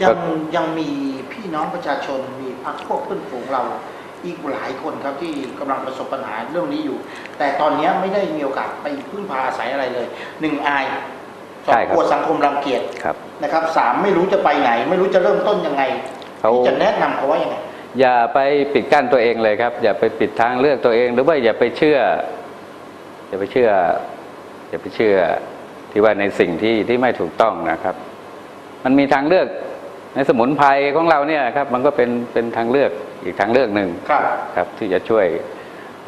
ยังยังมีพี่น้องประชาชนมีพรรคพวกเพื่อนฝูงเราอีกหลายคนครับที่กำลังประสบปัญหาเรื่องนี้อยู่ แต่ตอนนี้ไม่ได้มีโอกาสไปพึ่งพาอาศัยอะไรเลยหนึ่งอายสอใช่งครับกลัวสังคมรังเกียจครับนะครับสามไม่รู้จะไปไหน ไม่รู้จะเริ่มต้นยังไงเขาที่จะแนะนำเขาว่ายังไงอย่าไปปิดกั้นตัวเองเลยครับ อย่าไปปิดทางเลือกตัวเองหรือว่าอย่าไปเชื่อ อย่าไปเชื่อ อย่าไปเชื่อที่ว่าในสิ่งที่ที่ไม่ถูกต้องนะครับ มันมีทางเลือก ในสมุนไพรของเราเนี่ยครับมันก็เป็นเป็นทางเลือกอีกทางเลือกหนึ่งครับครับ ที่จะช่วย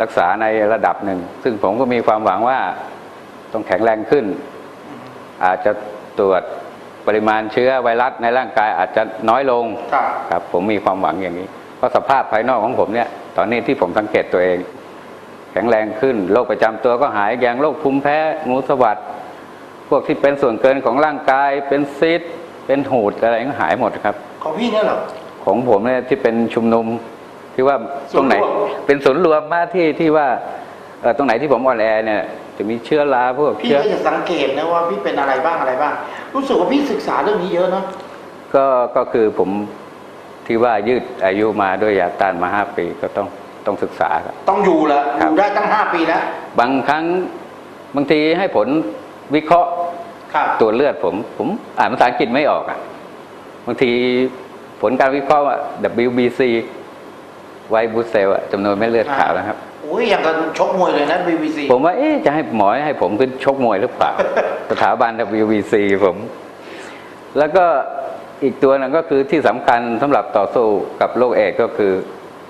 รักษาในระดับหนึ่ง ซึ่งผมก็มีความหวังว่าต้องแข็งแรงขึ้น อาจจะตรวจปริมาณเชื้อไวรัสในร่างกายอาจจะน้อยลงครับครับผมมีความหวังอย่างนี้ เพราะสภาพภายนอกของผมเนี่ย ตอนนี้ที่ผมสังเกตตัวเอง แข็งแรงขึ้นโรคประจำตัวก็หายอย่างโรคภูมิแพ้งูสวัสดพวกที่เป็นส่วนเกินของร่างกายเป็นซีด เป็นหูดอะไรก็หายหมดครับ ของพี่เนี่ยเหรอ ของผมเนี่ยที่เป็นชุมนุมที่ว่าตรงไหนศูนย์รวมเป็นศูนย์รวมมาที่ที่ว่าเอ่อตรงไหนที่ผมอ่อนแอเนี่ยจะมีเชื้อราพวกพี่เชื้อก็จะสังเกตนะว่าพี่เป็นอะไรบ้างอะไรบ้าง รู้สึกว่าพี่ศึกษาเรื่องนี้เยอะเนาะก็ก็คือผมที่ว่ายืดอายุมาด้วยยาต้านมาห้าปีก็ต้องต้องศึกษาครับต้องอยู่ละอครับยู่ได้ตั้งห้าปีแล้วบางครั้งบางทีให้ผลวิเคราะห์ครับ ตัวเลือดผม ผมอ่านภาษาอังกฤษไม่ออกอะบางทีผลการวิเคราะห์ว่า WBC ไวบูเซลจำนวนเม็ดเลือดขาวนะครับโอ้ยอย่างกับชกมวยเลยนะ BBC ผมว่าเอ๊ะจะให้หมอให้ผมขึ้นชกมวยหรือเปล่าสถาบัน WBC ผม แล้วก็อีกตัวหนึงก็คือที่สำคัญสำหรับต่อสู้กับโรคเอดส์ก็คือ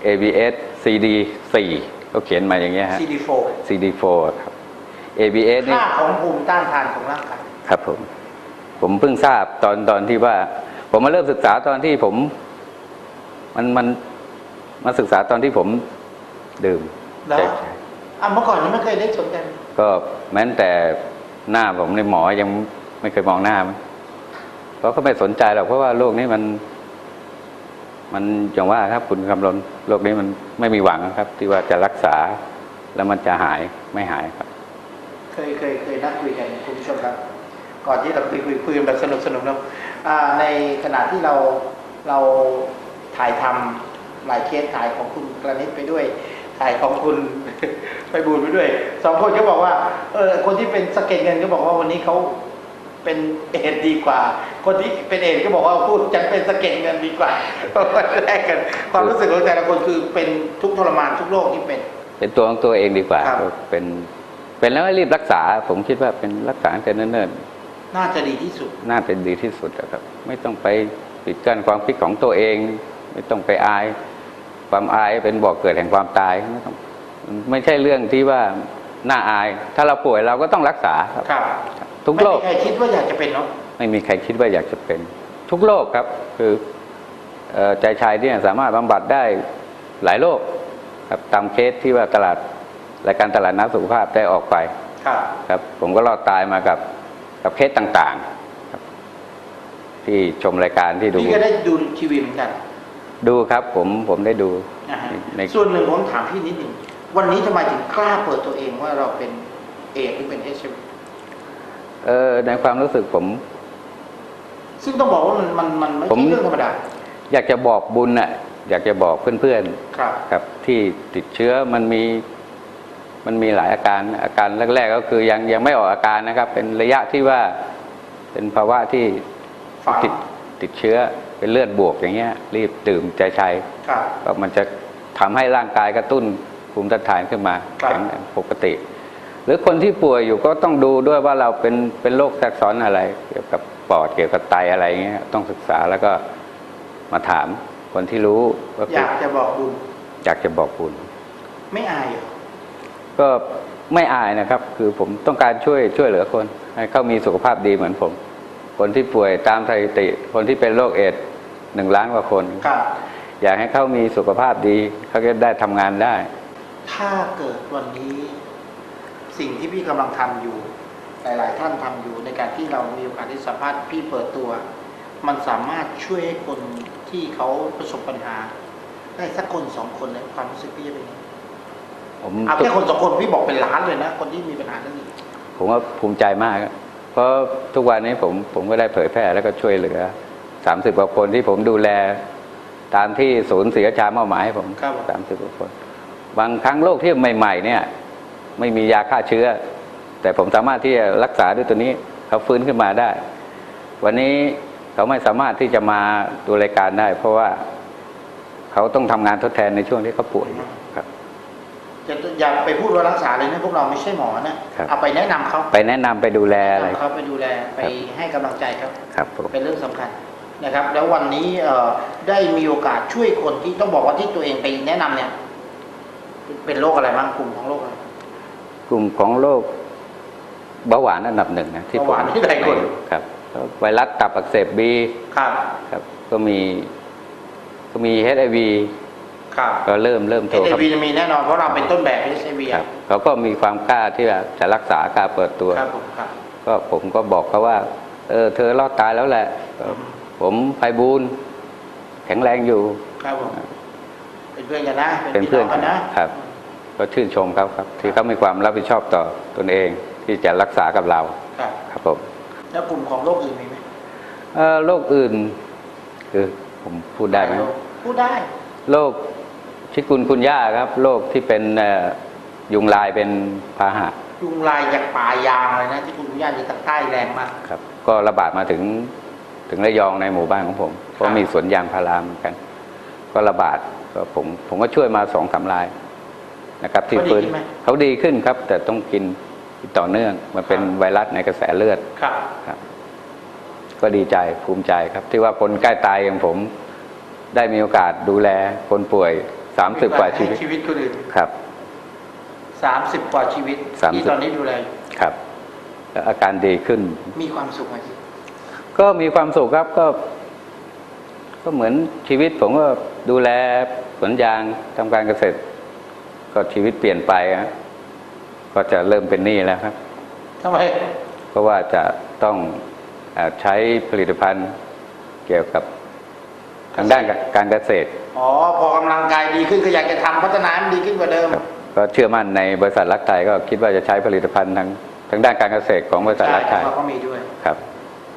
ABS CD4 เขาเขียนมาอย่างเงี้ยฮะ CD4 CD4 ครับ ABS นี่ค่าของภูมิต้านทานของร่างกาย ครับผม ผมเพิ่งทราบตอนตอนที่ว่า ผมมาเริ่มศึกษาตอนที่ผม มันมันมาศึกษาตอนที่ผมดื่มแล้วใช่ใช่อะเมื่อก่อนนี้ไม่เคยได้สนใจก็แม้แต่หน้าผมในหมอยังไม่เคยมองหน้ามันเพราะเขาไม่สนใจหรอกเพราะว่าโรคนี้มัน มันอย่างว่าครับคุณคำลนโรคนี้มันไม่มีหวังครับ ที่ว่าจะรักษาแล้วมันจะหายไม่หายครับ เคยเคยเคยนั่งคุยกันคุณผู้ชมครับ ก่อนที่เราคุยคุยคุยกันแบบสนุกสนุกนะอ่าในขณะที่เราเราถ่ายทำหลายเคสถ่ายของคุณกระนิดไปด้วย ถ่ายของคุณไปบูลไปด้วยสองคนก็บอกว่าเออคนที่เป็นสะเก็ตเงินก็บอกว่าวันนี้เขาเป็นเอดดีกว่า คนที่เป็นเอดก็บอกว่าพูดฉันเป็นสะเก็ตเงินดีกว่าแลกกัน ความรู้สึกของแต่ละคนคือเป็นทุกข์ทรมานทุกโรคที่เป็น เป็นตัวของตัวเองดีกว่าครับเป็นเป็นแล้วให้รีบรักษา ผมคิดว่าเป็นรักษาตั้งแต่เนิ่น น่าจะดีที่สุดๆน่าเป็นดีที่สุดอะครับ ไม่ต้องไปปิดกั้นความคิดของตัวเอง ไม่ต้องไปอาย ความอายเป็นบ่อกเกิดแห่งความตายไม่ต้องไม่ใช่เรื่องที่ว่าน่าอาย ถ้าเราป่วยเราก็ต้องรักษาครับครับทุกโรคไม่มีใครคิดว่าอยากจะเป็นเนาะไม่มีใครคิดว่าอยากจะเป็น ทุกโรคครับคือเอ่อใจชายเนี่ยสามารถบำบัดได้หลายโรคครับตามเคสที่ว่าตลาดรายการตลาดนัดสุขภาพได้ออกไปครับครับ ผมก็รอดตายมากับ กับเคสต่างๆครับที่ชมรายการที่ดู พี่ก็ได้ดูทีวีเหมือนกัน ดูครับผมผมได้ดูนะฮะในส่วนหนึ่งผมถามพี่นิดหนึ่งวันนี้ทำไมถึงกล้าเปิดตัวเองว่าเราเป็นเอดหรือเป็นเอชเออในความรู้สึกผม ซึ่งต้องบอกว่ามันมันมันไม่ผม ใช่เรื่องธรรมดาอยากจะบอกบุญน่ะอยากจะบอกเพื่อนครับ ๆครับ ที่ติดเชื้อมันมี มันมีหลายอาการอาการแรก ๆ ก็คือยังยังไม่ออกอาการนะครับ เป็นระยะที่ว่าเป็นภาวะที่ฝังติดติดเชื้อเป็นเลือดบวกอย่างเงี้ย รีบดื่มใจชัยครับก็มันจะทำให้ร่างกายกระตุ้นภูมิต้านทานขึ้นมาครับแข็งแรงปกติ หรือคนที่ป่วยอยู่ก็ต้องดูด้วยว่าเราเป็นเป็นโรคแทรกซ้อนอะไร เกี่ยวกับปอดเกี่ยวกับไตอะไรเงี้ยต้องศึกษาแล้วก็มาถามคนที่รู้ว่าอยากจะบอกบุญอยากจะบอกบุญไม่อายเหรอ ก็ไม่อายนะครับ คือผมต้องการช่วยช่วยเหลือคน ให้เขามีสุขภาพดีเหมือนผม คนที่ป่วยตามสถิติ คนที่เป็นโรคเอดส์หนึ่งล้านกว่าคนครับอยากให้เขามีสุขภาพดีเขาจะได้ทำงานได้ ถ้าเกิดวันนี้สิ่งที่พี่กำลังทำอยู่ หลาย ๆ ท่านทำอยู่ในการที่เรามีโอกาสที่สัมภาษณ์พี่เปิดตัว มันสามารถช่วยให้คนที่เขาประสบปัญหา ได้สักคนสองคนเลยความรู้สึกพี่จะเป็นยังไง ผมเอาแค่คนสองคนพี่บอกเป็นล้านเลยนะ คนที่มีปัญหาเรื่องนี้ผมว่าภูมิใจมากครับเพราะทุกวันนี้ผมผมก็ได้เผยแพร่แล้วก็ช่วยเหลือสามสิบกว่าคนที่ผมดูแล ตามที่ศูนย์เสียชาเมาหมายให้ผมครับผมสามสิบกว่าคน บางครั้งโรคที่ใหม่ ๆ เนี่ย ไม่มียาฆ่าเชื้อ แต่ผมสามารถที่จะรักษาด้วยตัวนี้เขาฟื้นขึ้นมาได้ วันนี้เขาไม่สามารถที่จะมาดูรายการได้ เพราะว่าเขาต้องทำงานทดแทนในช่วงที่เขาป่วยอยู่ครับ จะอย่าไปพูดว่ารักษาเลยนะพวกเราไม่ใช่หมอนะครับเอาไปแนะนำเขาไปแนะนำไปดูแลอะไรแนะนำเขาไปดูแลไปให้กำลังใจเขาครับผมเป็นเรื่องสำคัญนะครับ แล้ววันนี้เอ่อได้มีโอกาสช่วยคนที่ต้องบอกว่าที่ตัวเองไปแนะนำเนี่ย เป็นโรคอะไรบ้างกลุ่มของโรคอะไรกลุ่มของโรคเบาหวานอันดับหนึ่งนะที่ผมเบาหวานที่หลายคนครับแล้วไวรัสตับอักเสบบีครับ ครับ ก็มีก็มีเอชไอวีครับ ก็เริ่มเริ่มเอโทรชครับวีจะมีแน่นอนเพราะเราเป็นต้นแบบเอชไอวีครับเขาก็มีความกล้าที่จะจะรักษากล้าเปิดตัวครับผมครับก็ผมก็บอกเขาว่า เออ เธอรอดตายแล้วแหละก็ผมไพบูลย์แข็งแรงอยู่ครับผมเป็นเพื่อนกันนะเป็นเพื่อนพี่งกันนะครับ ก็ชื่นชมเขาครับ ที่เขามีความรับผิดชอบต่อตนเองที่จะรักษากับเราครับครับผมแล้วกลุ่มของโรคอื่นมีไหมเอ่อโรคอื่น คือผมพูดได้ไหมพูดได้โรค ชิกุนคุณย่าครับโรคที่เป็นเอ่อยุงลายเป็นพาหะ ยุงลายจากป่ายางเลยนะที่คุณย่าอยู่ทางใต้แรงมากครับ ก็ระบาดมาถึงถึงระยองในหมู่บ้านของผมเพราะมีสวนยางพาราเหมือนกัน ก็ระบาดก็ผมผมก็ช่วยมาสองสามรายนะครับ ที่ฟื้นเขาดีขึ้นครับ แต่ต้องกินต่อเนื่องมันเป็นไวรัสในกระแสเลือดครับครับ ก็ดีใจภูมิใจครับ ที่ว่าคนใกล้ตายอย่างผม ได้มีโอกาสดูแลคนป่วย สามสิบกว่าชีวิตให้ชีวิตคนอื่นครับสามสิบกว่าชีวิต30ที่ตอนนี้ดูแลอยู่ครับแล้วอาการดีขึ้น มีความสุขไหมก็มีความสุขครับก็ ก็เหมือนชีวิตผมก็ดูแลสวนยางทำการเกษตร ก็ชีวิตเปลี่ยนไปฮะก็จะเริ่มเป็นหนี้แล้วครับทำไมเพราะว่าจะต้องเออใช้ผลิตภัณฑ์เกี่ยวกับ ทางด้านการเกษตร อ๋อ พอกำลังกายดีขึ้นก็อยากจะทำพัฒนาให้มันดีขึ้นกว่าเดิมครับก็เชื่อมั่นในบริษัทรักไทยก็คิดว่าจะใช้ผลิตภัณฑ์ทางทางด้านการเกษตรของบริษัทใช่รักไทยเพราะเขามีด้วย ครับ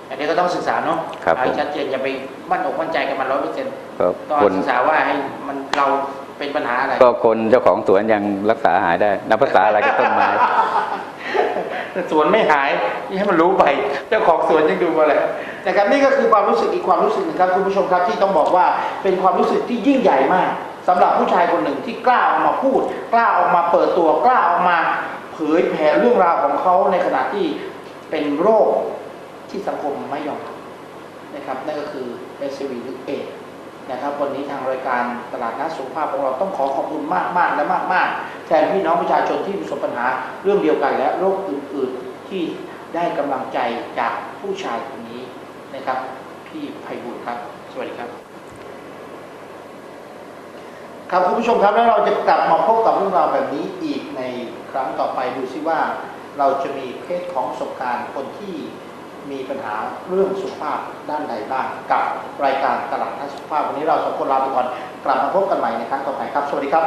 อันนี้ก็ต้องศึกษาเนาะครับให้ผมชัดเจนอย่าไปมั่นอกมั่นใจกับมันร้อยเปอร์เซ็นต์ก็ต้องคนศึกษาว่าให้มันเราเป็นปัญหาอะไร ก็คนเจ้าของสวนยังรักษาหายได้ นับภาษาอะไรกับต้นไม้สวนไม่หายนี่ให้มันรู้ไป เจ้าของสวนยังดูมาเลย นะครับนี่ก็คือความรู้สึกอีกความรู้สึกหนึ่งครับคุณผู้ชมครับที่ต้องบอกว่าเป็นความรู้สึกที่ยิ่งใหญ่มากสำหรับผู้ชายคนหนึ่งที่กล้าออกมาพูด กล้าออกมาเปิดตัวกล้าออกมาเผยแผ่เรื่องราวของเขาในขณะที่เป็นโรคที่สังคมไม่ยอมรับนะครับนั่นก็คือ SCV หรือเอนะครับวันนี้ทางรายการตลาดนัดสุขภาพของเราต้องขอขอบคุณมากมากๆและมากมากๆแทนพี่น้องประชาชนที่ประสบปัญหาเรื่องเดียวกันและโรคอื่น ๆที่ได้กำลังใจจากผู้ชายคนนี้ นะครับ พี่ไพบุญครับ สวัสดีครับ ครับคุณผู้ชมครับแล้วเราจะกลับมาพบกับเรื่องราวแบบนี้อีกในครั้งต่อไปดูซิว่าเราจะมีเคสของประสบการณ์คนที่มีปัญหาเรื่องสุขภาพด้านใดบ้างกับรายการตลาดนัดสุขภาพวันนี้เราสองคนลาไปก่อนกลับมาพบกันใหม่ในครั้งต่อไปครับ สวัสดีครับ